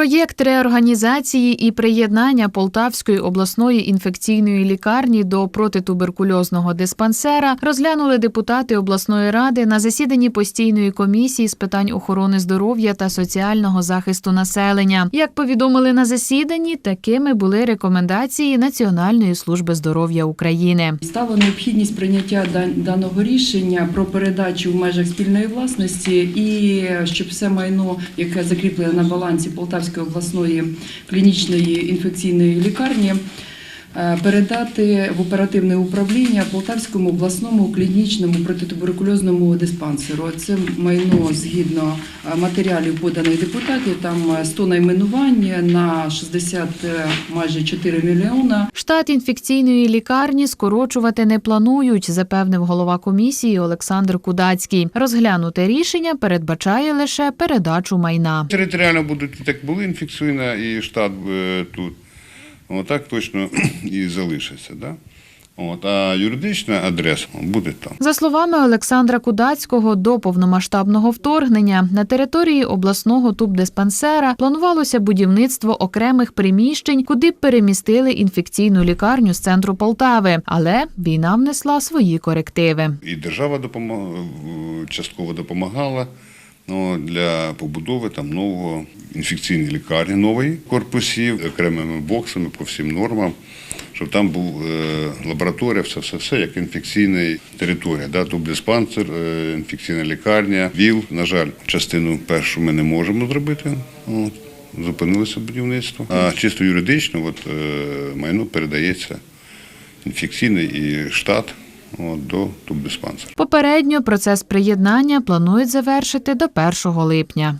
Проєкт реорганізації і приєднання Полтавської обласної інфекційної лікарні до протитуберкульозного диспансера розглянули депутати обласної ради на засіданні постійної комісії з питань охорони здоров'я та соціального захисту населення. Як повідомили на засіданні, такими були рекомендації Національної служби здоров'я України. Стало необхідність прийняття даного рішення про передачу в межах спільної власності і щоб все майно, яке закріплене на балансі Полтавської обласної клінічної інфекційної лікарні, передати в оперативне управління Полтавському обласному клінічному протитуберкульозному диспансеру. Це майно згідно е, матеріалів поданих депутатів. Там е, 100 найменувань на 60 е, майже 4 мільйона. Штат інфекційної лікарні скорочувати не планують, запевнив голова комісії Олександр Кудацький. Розглянуте рішення передбачає лише передачу майна. Територіально будуть так були інфекційна і штат е, тут. Отак точно і залишиться. Да? От, а юридична адреса буде там. За словами Олександра Кудацького, до повномасштабного вторгнення на території обласного тубдиспансера планувалося будівництво окремих приміщень, куди б перемістили інфекційну лікарню з центру Полтави. Але війна внесла свої корективи. І держава допомагала, частково допомагала ну, для побудови там нового інфекційної лікарні, нової корпусів, окремими боксами по всім нормам, щоб там був е, лабораторія, все, все, все як інфекційна територія. Да? Тут диспансер, е, інфекційна лікарня, ВІЛ. На жаль, частину першу ми не можемо зробити. От. Зупинилося будівництво. А чисто юридично от, е, майно передається інфекційний і штат до тубдиспансера. Попередньо процес приєднання планують завершити до 1 липня.